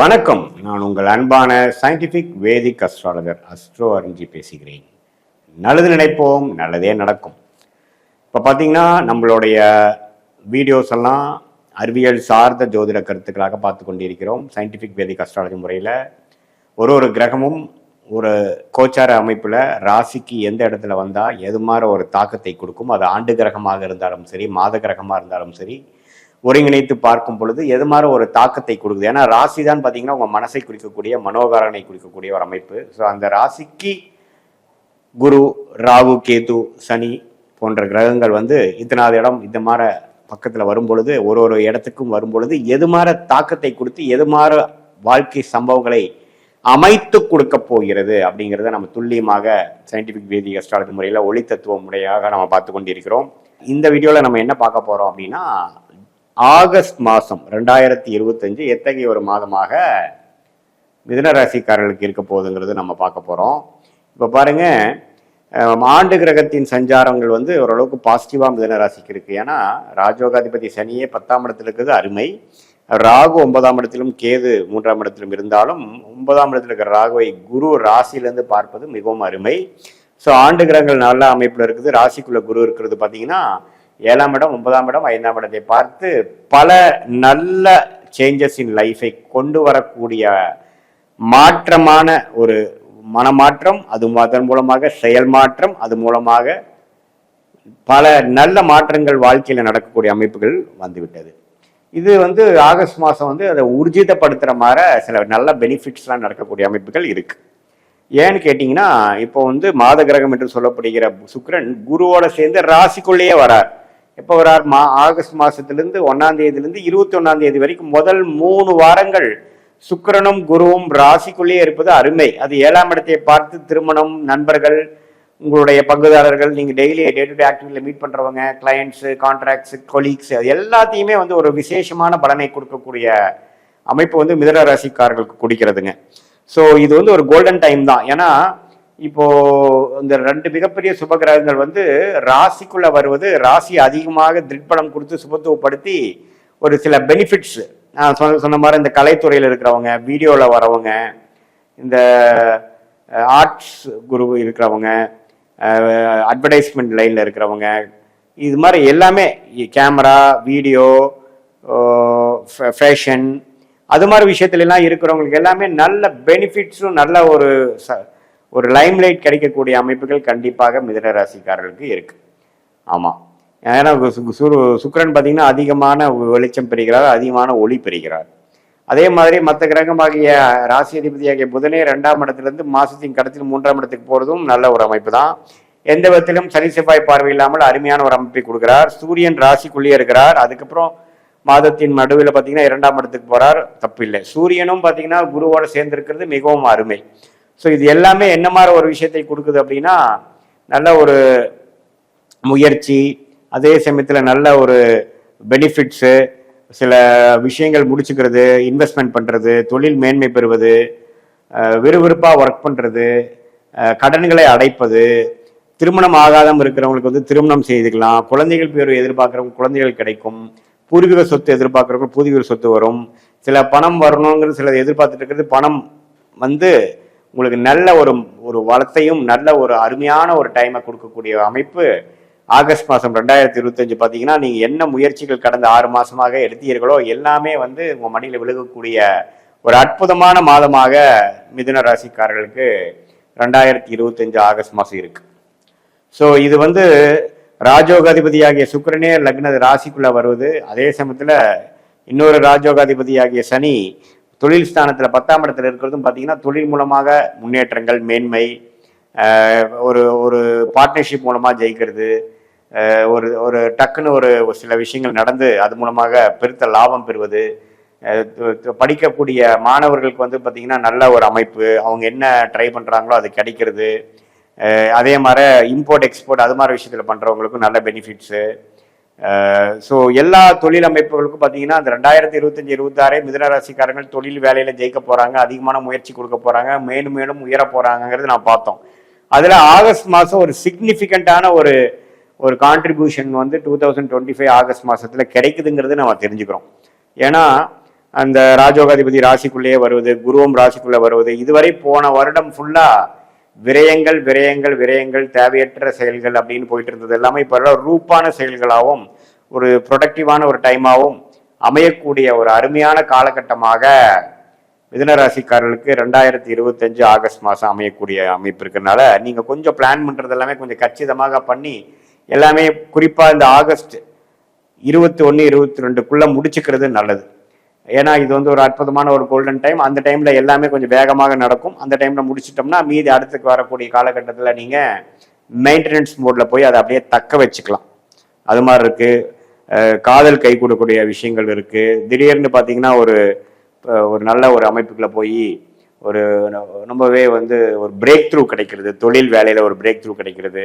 வணக்கம். நான் உங்கள் அன்பான சயின்டிபிக் வேதிக் அஸ்ட்ராலஜர் அஸ்ட்ரோ அறிஞ்சி பேசுகிறேன். நல்லது நினைப்போம் நல்லதே நடக்கும். இப்போ பார்த்தீங்கன்னா நம்மளுடைய வீடியோஸ் எல்லாம் அறிவியல் சார்ந்த ஜோதிட கருத்துக்களாக பார்த்து கொண்டிருக்கிறோம். சயின்டிஃபிக் வேதிக் அஸ்ட்ராலஜி முறையில் ஒரு ஒரு கிரகமும் ஒரு கோச்சார அமைப்பில் ராசிக்கு எந்த இடத்துல வந்தால் எது மாதிரி ஒரு தாக்கத்தை கொடுக்கும்? அது ஆண்டு கிரகமாக இருந்தாலும் சரி மாத கிரகமாக இருந்தாலும் சரி ஒருங்கிணைத்து பார்க்கும் பொழுது எது மாதிரி ஒரு தாக்கத்தை கொடுக்குது? ஏன்னா ராசி தான் பார்த்தீங்கன்னா உங்கள் மனசை குறிக்கக்கூடிய மனோகாரனை குறிக்கக்கூடிய ஒரு அமைப்பு. ஸோ அந்த ராசிக்கு குரு ராகு கேது சனி போன்ற கிரகங்கள் வந்து இத்தனாவது இடம் இந்த மாதிரி பக்கத்தில் வரும் பொழுது ஒரு ஒரு இடத்துக்கும் வரும்பொழுது எது மாதிரி தாக்கத்தை கொடுத்து எது மாதிரி வாழ்க்கை சம்பவங்களை அமைத்து கொடுக்க போகிறது அப்படிங்கிறத நம்ம துல்லியமாக சயின்டிபிக் வேதி அஸ்ட்ராலஜி முறையில் ஒளி தத்துவ முறையாக நம்ம பார்த்து கொண்டிருக்கிறோம். இந்த வீடியோவில் நம்ம என்ன பார்க்க போகிறோம் அப்படின்னா ஆகஸ்ட் மாதம் ரெண்டாயிரத்தி இருபத்தஞ்சு எத்தகைய ஒரு மாதமாக மிதன ராசிக்காரர்களுக்கு இருக்க போகுதுங்கிறது நம்ம பார்க்க போகிறோம் இப்போ பாருங்க ஆண்டு கிரகத்தின் சஞ்சாரங்கள் வந்து ஓரளவுக்கு பாசிட்டிவாக மிதுன ராசிக்கு ஏன்னா ராஜோகாதிபதி சனியே பத்தாம் இடத்துல இருக்கிறது அருமை. ராகு ஒன்பதாம் இடத்திலும் கேது மூன்றாம் இடத்திலும் இருந்தாலும் ஒன்பதாம் இடத்துல இருக்கிற ராகுவை குரு ராசியிலேருந்து பார்ப்பது மிகவும் அருமை. ஸோ ஆண்டு கிரகங்கள் நல்ல அமைப்பில் இருக்குது. ராசிக்குள்ள குரு இருக்கிறது பார்த்தீங்கன்னா ஏழாம் இடம் ஒன்பதாம் இடம் ஐந்தாம் இடத்தை பார்த்து பல நல்ல சேஞ்சஸ் இன் லைஃபை கொண்டு வரக்கூடிய மாற்றமான ஒரு மனமாற்றம் அது அதன் மூலமாக செயல் மாற்றம் அது மூலமாக பல நல்ல மாற்றங்கள் வாழ்க்கையில் நடக்கக்கூடிய அமைப்புகள் வந்துவிட்டது. இது வந்து ஆகஸ்ட் மாதம் வந்து அதை ஊர்ஜிதப்படுத்துகிற மாதிரி சில நல்ல பெனிஃபிட்ஸ்லாம் நடக்கக்கூடிய அமைப்புகள் இருக்குது ஏன்னு கேட்டிங்கன்னா இப்போ வந்து மாத கிரகம் என்று சொல்லப்படுகிற சுக்ரன் குருவோட சேர்ந்து ராசிக்குள்ளேயே வரார். எப்போ வரார்? மா ஆகஸ்ட் மாதத்துலேருந்து ஒன்றாம் தேதியிலேருந்து இருபத்தி ஒன்றாம் தேதி வரைக்கும் முதல் மூணு வாரங்கள் சுக்கிரனும் குருவும் ராசிக்குள்ளேயே இருப்பது அருமை. அது ஏழாம் இடத்தை பார்த்து திருமணம் நண்பர்கள் உங்களுடைய பங்குதாரர்கள் நீங்கள் டெய்லி டே டு டே ஆக்டிவிட்டியில் மீட் பண்ணுறவங்க கிளையண்ட்ஸு கான்ட்ராக்ட்ஸு கொலீக்ஸ் அது எல்லாத்தையுமே வந்து ஒரு விசேஷமான பலனை கொடுக்கக்கூடிய அமைப்பு வந்து மிதன ராசிக்காரர்களுக்கு குடிக்கிறதுங்க. ஸோ இது வந்து ஒரு கோல்டன் டைம் தான். ஏன்னா இப்போ இந்த ரெண்டு மிகப்பெரிய சுபகிரகங்கள் வந்து ராசிக்குள்ள வருவது ராசி அதிகமாக திருட்பலம் கொடுத்து சுபத்துவப்படுத்தி ஒரு சில பெனிஃபிட்ஸ் நான் சொன்ன மாதிரி இந்த கலைத்துறையில் இருக்கிறவங்க வீடியோவில் வரவங்க இந்த ஆர்ட்ஸ் குரு இருக்கிறவங்க அட்வர்டைஸ்மெண்ட் லைனில் இருக்கிறவங்க. இது மாதிரி எல்லாமே கேமரா வீடியோ ஃபேஷன் அது மாதிரி விஷயத்துலலாம் இருக்கிறவங்களுக்கு எல்லாமே நல்ல பெனிஃபிட்ஸும் நல்ல ஒரு ச- ஒரு லைம்லைட் கிடைக்கக்கூடிய அமைப்புகள் கண்டிப்பாக மிதன ராசிக்காரர்களுக்கு இருக்குது ஆமாம் ஏன்னா சு- சுரு சுக்கிரன் பார்த்தீங்கன்னா அதிகமான வெளிச்சம் பெறுகிறார் அதிகமான ஒளி பெறுகிறார். அதே மாதிரி மற்ற கிரகமாகிய ராசி அதிபதியாகிய புதனே ரெண்டாம் இடத்திலிருந்து மாசத்தின் கடத்தில் மூன்றாம் இடத்துக்கு போறதும் நல்ல ஒரு அமைப்பு தான் எந்த விதத்திலும் சனி செவ்வாய் பார்வை இல்லாமல் அருமையான ஒரு அமைப்பை கொடுக்கிறார். சூரியன் ராசிக்குள்ளேயே இருக்கிறார். அதுக்கப்புறம் மாதத்தின் நடுவில் பார்த்தீங்கன்னா இரண்டாம் இடத்துக்கு போறார். தப்பு இல்லை. சூரியனும் பார்த்தீங்கன்னா குருவோட சேர்ந்திருக்கிறது மிகவும் அருமை. ஸோ இது எல்லாமே என்ன மாதிரி ஒரு விஷயத்தை கொடுக்குது அப்படின்னா நல்ல ஒரு முயற்சி அதே சமயத்தில் நல்ல ஒரு பெனிஃபிட்ஸு சில விஷயங்கள் முடிச்சுக்கிறது இன்வெஸ்ட்மெண்ட் பண்ணுறது தொழில் மேன்மை பெறுவது விறுவிறுப்பாக ஒர்க் பண்ணுறது கடன்களை அடைப்பது திருமணம் ஆகாதம் இருக்கிறவங்களுக்கு வந்து திருமணம் செய்துக்கலாம் குழந்தைகள் பேர் எதிர்பார்க்குறவங்க குழந்தைகள் கிடைக்கும் பூர்வீக சொத்து எதிர்பார்க்குறவங்க பூர்வீக சொத்து வரும் சில பணம் வரணுங்கிறது சில எதிர்பார்த்துட்டு இருக்கிறது பணம் வந்து உங்களுக்கு நல்ல ஒரு ஒரு வளத்தையும் நல்ல ஒரு அருமையான ஒரு டைமை கொடுக்கக்கூடிய அமைப்பு ஆகஸ்ட் மாதம் ரெண்டாயிரத்தி இருபத்தஞ்சு பார்த்தீங்கன்னா நீங்கள் என்ன முயற்சிகள் கடந்த ஆறு மாதமாக எடுத்தீர்களோ எல்லாமே வந்து உங்கள் மடியில் விழுகக்கூடிய ஒரு அற்புதமான மாதமாக மிதுன ராசிக்காரர்களுக்கு ரெண்டாயிரத்தி இருபத்தஞ்சு ஆகஸ்ட் மாதம் இருக்கு. ஸோ இது வந்து ராஜோகாதிபதியாகிய சுக்கரனே லக்ன ராசிக்குள்ளே வருவது. அதே சமயத்தில் இன்னொரு ராஜோகாதிபதியாகிய சனி தொழில் ஸ்தானத்தில் பத்தாம் இடத்துல இருக்கிறதும் பார்த்தீங்கன்னா தொழில் மூலமாக முன்னேற்றங்கள் மேன்மை ஒரு ஒரு பார்ட்னர்ஷிப் மூலமாக ஜெயிக்கிறது. ஒரு ஒரு டக்குன்னு ஒரு சில விஷயங்கள் நடந்து அது மூலமாக பெருத்த லாபம் பெறுவது. படிக்கக்கூடிய மாணவர்களுக்கு வந்து பார்த்திங்கன்னா நல்ல ஒரு அமைப்பு. அவங்க என்ன ட்ரை பண்ணுறாங்களோ அது கிடைக்கிறது. அதே மாதிரி இம்போர்ட் எக்ஸ்போர்ட் அது மாதிரி விஷயத்தில் பண்ணுறவங்களுக்கும் நல்ல பெனிஃபிட்ஸு ஸோ எல்லா தொழில் அமைப்புகளுக்கும் பார்த்தீங்கன்னா அந்த ரெண்டாயிரத்தி இருபத்தஞ்சி இருபத்தாறே மிதனராசிக்காரங்கள் தொழில் வேலையில் ஜெயிக்க போகிறாங்க அதிகமான முயற்சி கொடுக்க போகிறாங்க மேலும் மேலும் உயர போகிறாங்கங்கிறது நான் பார்த்தோம். அதில் ஆகஸ்ட் மாதம் ஒரு சிக்னிஃபிகண்ட்டான ஒரு ஒரு கான்ட்ரிபியூஷன் வந்து two thousand twenty five August மாதத்தில் கிடைக்குதுங்கிறது நம்ம தெரிஞ்சுக்கிறோம். ஏன்னா அந்த ராஜோகாதிபதி ராசிக்குள்ளேயே வருவது குருவம் ராசிக்குள்ளே வருவது இதுவரை போன வருடம் ஃபுல்லாக விரயங்கள் விரயங்கள் விரயங்கள் தேவையற்ற செயல்கள் அப்படின்னு போயிட்டு இருந்தது. எல்லாமே இப்போ ரூப்பான செயல்களாகவும் ஒரு ப்ரொடக்டிவான ஒரு டைமாகவும் அமையக்கூடிய ஒரு அருமையான காலகட்டமாக மிதனராசிக்காரர்களுக்கு ரெண்டாயிரத்தி இருபத்தஞ்சு ஆகஸ்ட் மாதம் அமையக்கூடிய அமைப்பு இருக்கிறதுனால நீங்கள் கொஞ்சம் பிளான் பண்ணுறது எல்லாமே கொஞ்சம் கச்சிதமாக பண்ணி எல்லாமே குறிப்பாக இந்த ஆகஸ்ட் இருபத்தி ஒன்று இருபத்தி ரெண்டுக்குள்ளே முடிச்சுக்கிறது நல்லது. ஏன்னா இது வந்து ஒரு அற்புதமான ஒரு கோல்டன் டைம் அந்த டைமில் எல்லாமே கொஞ்சம் வேகமாக நடக்கும். அந்த டைமில் முடிச்சிட்டோம்னா மீதி அடுத்துக்கு வரக்கூடிய காலகட்டத்தில் நீங்கள் மெயின்டெனன்ஸ் மோடில் போய் அதை அப்படியே தக்க வச்சுக்கலாம். அது மாதிரி இருக்குது காதல் கை கொடுக்கக்கூடிய விஷயங்கள் இருக்குது திடீர்னு பார்த்தீங்கன்னா ஒரு ஒரு நல்ல ஒரு அமைப்புக்குள்ளே போய் ஒரு ரொம்பவே வந்து ஒரு பிரேக் த்ரூ கிடைக்கிறது. தொழில் வேலையில் ஒரு பிரேக் த்ரூ கிடைக்கிறது.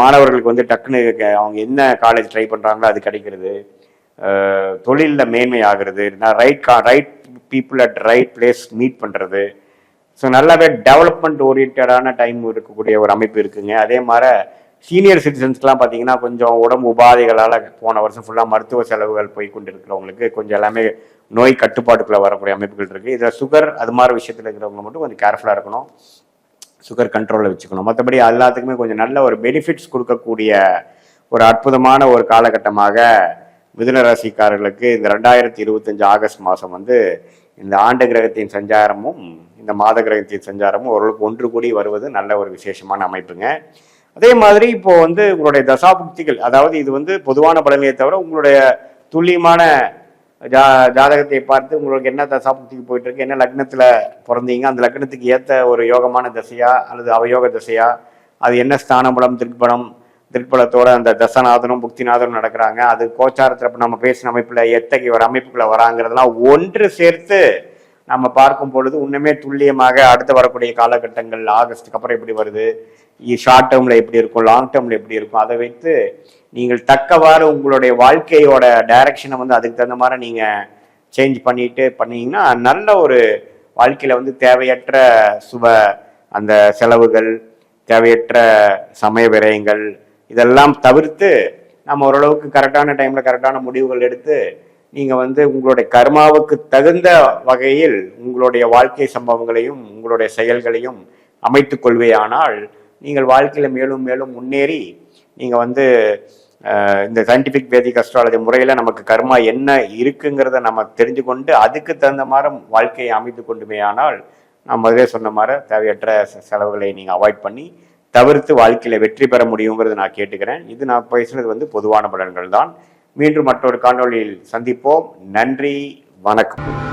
மாணவர்களுக்கு வந்து டக்குன்னு அவங்க என்ன காலேஜ் ட்ரை பண்ணுறாங்களோ அது கிடைக்கிறது. தொழிலில் மேன்மை ஆகிறது நான் ரைட் கா right people at right place meet பண்ணுறது ஸோ நல்லாவே டெவலப்மெண்ட் ஓரியன்டான டைம் இருக்கக்கூடிய ஒரு அமைப்பு இருக்குங்க. அதே மாதிரி சீனியர் சிட்டிசன்ஸ்க்கெலாம் பார்த்தீங்கன்னா கொஞ்சம் உடம்பு உபாதைகளால் போன வருஷம் ஃபுல்லாக மருத்துவ செலவுகள் போய் கொண்டு இருக்கிறவங்களுக்கு கொஞ்சம் எல்லாமே நோய் கட்டுப்பாட்டுக்குள்ளே வரக்கூடிய அமைப்புகள் இருக்குது இதில் சுகர் அது மாதிரி விஷயத்தில் இருக்கிறவங்க மட்டும் கொஞ்சம் கேர்ஃபுல்லாக இருக்கணும். சுகர் கண்ட்ரோலில் வச்சுக்கணும். மற்றபடி எல்லாத்துக்குமே கொஞ்சம் நல்ல ஒரு பெனிஃபிட்ஸ் கொடுக்கக்கூடிய ஒரு அற்புதமான ஒரு காலகட்டமாக மிதுன ராசிக்காரர்களுக்கு இந்த ரெண்டாயிரத்தி இருபத்தஞ்சு ஆகஸ்ட் மாதம் வந்து இந்த ஆண்டு கிரகத்தின் சஞ்சாரமும் இந்த மாத கிரகத்தின் சஞ்சாரமும் ஓரளவுக்கு ஒன்று கூடி வருவது நல்ல ஒரு விசேஷமான அமைப்புங்க. அதே மாதிரி இப்போ வந்து உங்களுடைய தசாபுக்திகள் அதாவது இது வந்து பொதுவான பலனையை தவிர உங்களுடைய துல்லியமான ஜா ஜாதகத்தை பார்த்து உங்களுக்கு என்ன தசாபுக்திக்கு போயிட்டு இருக்கு என்ன லக்னத்தில் பிறந்தீங்க அந்த லக்னத்துக்கு ஏற்ற ஒரு யோகமான தசையா அல்லது அவயோக தசையா அது என்ன ஸ்தானபலம் திருப்பணம் திருப்பலத்தோட அந்த தசநாதனும் புக்திநாதனும் நடக்கிறாங்க. அது கோச்சாரத்தில் இப்போ நம்ம பேசின அமைப்பில் எத்தகைய ஒரு அமைப்புக்குள்ள வராங்கிறதெல்லாம் ஒன்று சேர்த்து நம்ம பார்க்கும் பொழுது இன்னுமே துல்லியமாக அடுத்து வரக்கூடிய காலகட்டங்கள் ஆகஸ்ட்டுக்கு அப்புறம் எப்படி வருது? ஷார்ட் டேர்மில் எப்படி இருக்கும்? லாங் டேர்மில் எப்படி இருக்கும்? அதை வைத்து நீங்கள் தக்கவாறு உங்களுடைய வாழ்க்கையோட டைரக்ஷனை வந்து அதுக்கு தகுந்த மாதிரி நீங்கள் சேஞ்ச் பண்ணிட்டு பண்ணீங்கன்னா நல்ல ஒரு வாழ்க்கையில் வந்து தேவையற்ற சுப அந்த செலவுகள் தேவையற்ற சமய விரயங்கள் இதெல்லாம் தவிர்த்து நம்ம ஓரளவுக்கு கரெக்டான டைமில் கரெக்டான முடிவுகள் எடுத்து நீங்கள் வந்து உங்களுடைய கர்மாவுக்கு தகுந்த வகையில் உங்களுடைய வாழ்க்கை சம்பவங்களையும் உங்களுடைய செயல்களையும் அமைத்து கொள்வேயானால் நீங்கள் வாழ்க்கையில் மேலும் மேலும் முன்னேறி நீங்கள் வந்து இந்த சயின்டிஃபிக் வேதிக் அஸ்ட்ராலஜி முறையில் நமக்கு கர்மா என்ன இருக்குங்கிறத நம்ம தெரிஞ்சு கொண்டு அதுக்கு தகுந்த மாதிரி வாழ்க்கையை அமைத்து கொண்டுமே ஆனால் நான் முதலே சொன்ன மாதிரி தேவையற்ற செலவுகளை நீங்கள் அவாய்ட் பண்ணி தவிர்த்து வாழ்க்கையில் வெற்றி பெற முடியுங்கிறத நான் கேட்டுக்கிறேன். இது நான் பேசுனது வந்து பொதுவான பலன்கள் தான். மீண்டும் மற்றொரு காணொளியில் சந்திப்போம். நன்றி வணக்கம்.